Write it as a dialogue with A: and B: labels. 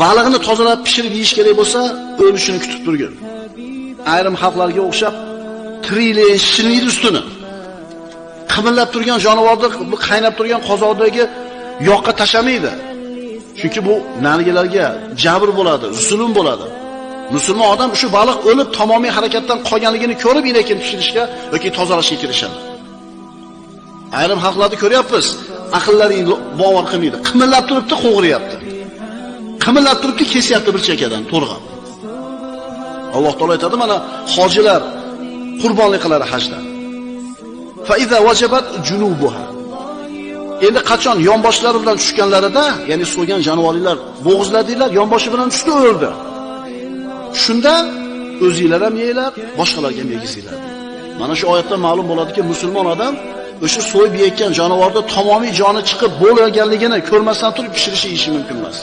A: baliqni tozalab pishirib yeyish kerak bo'lsa, o'lishini kutib turgin. Ayrim xalqlarga o'xshab tiriklik, shiniydi ustini. Qimillab turgan jonivorni bu qaynab turgan qozoqdagi yoqqa tashamaydi. Chunki bu nargilarga jabr bo'ladi, zulm bo'ladi. Musulmon odam shu baliq o'lib tamomiy harakatdan qolganligini ko'rib lekin pishirishga yoki tozalashga kirishadi. Ayrim xalqlarni ko'ryapmiz, aqllaring bovar qilmaydi. Qimillab turibdi, qo'g'riyapti. Qimillab turibdi, kesyapti bir chekadan to'rg'ab. Alloh taolo aytadi, mana hojilar qurbonlik qiladi hajda. Fa iza junubuha. Endi qachon yonboshlari bilan tushganlarida, ya'ni so'ygan jonivorlar bo'g'izladinglar yonboshi bilan tushdi o'ldi. Shunda o'zinglar ham yeylar, boshqalarga ham yegizinglar Mana shu oyatdan ma'lum bo'ladiki, musulmon odam o'sha so'yib yeyotgan jonivorni tamomiy joni chiqib bo'lganligini ko'rmasdan turib pishirishi yeyishi mumkin emas.